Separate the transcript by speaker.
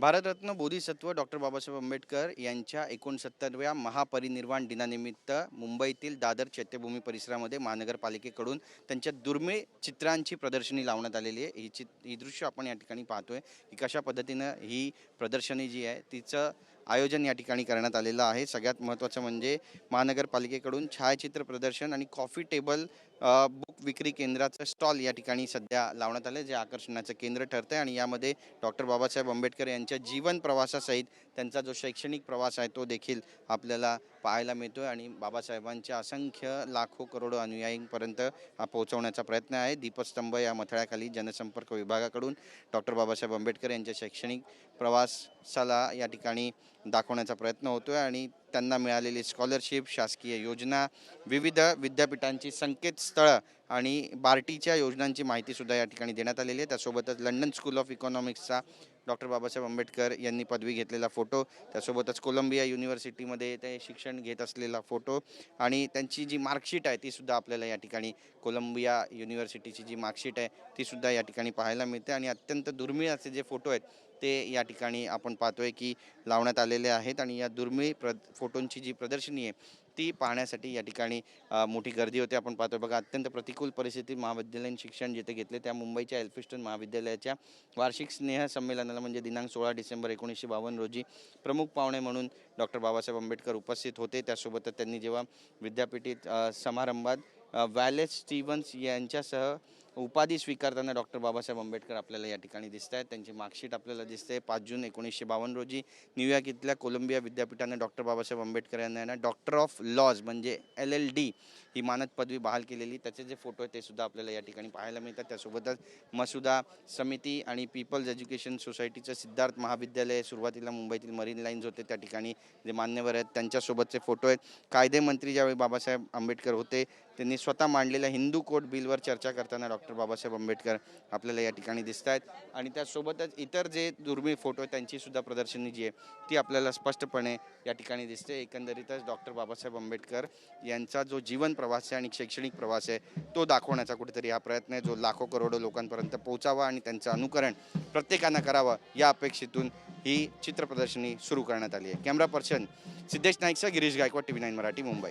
Speaker 1: Bharat Ratna Bodhisattva doctor Babasaheb Ambedkar यांच्या एकोणसत्तरव्या महापरिनिर्वाण दिनानिमित्त मुंबईतील दादर चैत्यभूमी परिसरामध्ये महानगरपालिकेकडून त्यांच्या दुर्मिळ चित्रांची प्रदर्शनी लावण्यात आलेली आहे. ही चित ही दृश्य आपण या ठिकाणी पाहतोय की कशा पद्धतीनं ही प्रदर्शनी जी आहे तिचं आयोजन या ठिकाणी करण्यात आलेलं आहे. सगळ्यात महत्त्वाचं म्हणजे महानगरपालिकेकडून छायाचित्र प्रदर्शन आणि कॉफी टेबल बुक विक्री केंद्राचं स्टॉल या ठिकाणी सध्या लावण्यात आलं जे आकर्षणाचं केंद्र ठरतं आहे आणि यामध्ये डॉक्टर बाबासाहेब आंबेडकर यांच्या जीवन प्रवासासहित त्यांचा जो शैक्षणिक प्रवास आहे तो देखील आपल्याला पाहायला मिळतो आहे आणि बाबासाहेबांच्या असंख्य लाखो करोडो अनुयायींपर्यंत हा पोहोचवण्याचा प्रयत्न आहे. दीपस्तंभ या मथळ्याखाली जनसंपर्क विभागाकडून डॉक्टर बाबासाहेब आंबेडकर यांच्या शैक्षणिक प्रवासाला या ठिकाणी दाखवण्याचा प्रयत्न होतो आहे आणि त्यांना मिळालेली स्कॉलरशिप शासकीय योजना विविध विद्यापीठांची संकेतस्थळं आणि बार्टीच्या योजनांची माहितीसुद्धा या ठिकाणी देण्यात आलेली आहे. त्यासोबतच लंडन स्कूल ऑफ इकॉनॉमिक्सचा डॉक्टर बाबासाहेब आंबेडकर यांनी पदवी घेतलेला फोटो त्यासोबतच कोलंबिया युनिव्हर्सिटीमध्ये ते शिक्षण घेत असलेला फोटो आणि त्यांची जी मार्कशीट आहे तीसुद्धा आपल्याला या ठिकाणी कोलंबिया युनिव्हर्सिटीची जी मार्कशीट आहे तीसुद्धा या ठिकाणी पाहायला मिळते आणि अत्यंत दुर्मिळ असे जे फोटो आहेत ते या ठिकाणी आपण पाहतोय की लावण्यात आलेले आहेत आणि या दुर्मिळ प्र फोटोंची जी प्रदर्शनी आहे ती पाहण्यासाठी या ठिकाणी मोठी गर्दी होते. आपण पाहतोय बघा अत्यंत प्रतिकूल परिस्थितीत महाविद्यालयीन शिक्षण जिथे घेतले त्या मुंबईच्या एल्फिस्टन महाविद्यालयाच्या वार्षिक स्नेह संमेलनाला म्हणजे दिनांक सोळा डिसेंबर एकोणीसशे बावन्न रोजी प्रमुख पाहुणे म्हणून डॉक्टर बाबासाहेब आंबेडकर उपस्थित होते. त्यासोबतच त्यांनी जेव्हा विद्यापीठित समारंभात वॅलेस स्टीव्हन्स यांच्यासह उपाधी स्वीकारताना डॉक्टर बाबासाहेब आंबेडकर आपल्याला या ठिकाणी दिसत आहेत. त्यांची मार्कशीट आपल्याला दिसते. पाच जून एकोणीसशे बावन्न रोजी न्यूयॉर्क इथल्या कोलंबिया विद्यापीठाने डॉक्टर बाबासाहेब आंबेडकर यांना डॉक्टर ऑफ लॉज म्हणजे एल एल डी ही मानद पदवी बहाल केलेली. त्याचे जे फोटो आहेत ते सुद्धा आपल्याला या ठिकाणी पाहायला मिळतात. त्यासोबतच मसुदा समिती आणि पीपल्स एज्युकेशन सोसायटीचं सिद्धार्थ महाविद्यालय सुरुवातीला मुंबईतील मरीन लाईन्स होते. त्या ठिकाणी जे मान्यवर आहेत त्यांच्यासोबतचे फोटो आहेत. कायदेमंत्री ज्यावेळी बाबासाहेब आंबेडकर होते त्यांनी स्वतः मांडलेल्या हिंदू कोड बिलवर चर्चा करताना डॉक्टर डॉक्टर बाबासाहेब आंबेडकर आपल्याला या ठिकाणी दिसत आहेत आणि त्यासोबतच इतर जे दुर्मिळ फोटो आहेत त्यांचीसुद्धा प्रदर्शनी जी आहे ती आपल्याला स्पष्टपणे या ठिकाणी दिसते. एकंदरीतच डॉक्टर बाबासाहेब आंबेडकर यांचा जो जीवन प्रवास आहे आणि शैक्षणिक प्रवास आहे तो दाखवण्याचा कुठेतरी हा प्रयत्न आहे जो लाखो करोडो लोकांपर्यंत पोहोचावा आणि त्यांचं अनुकरण प्रत्येकानं करावं या अपेक्षेतून ही चित्र प्रदर्शनी सुरू करण्यात आली आहे. Camera person Siddhesh नाईकचा Girish Gaikwad T V nine Marathi Mumbai.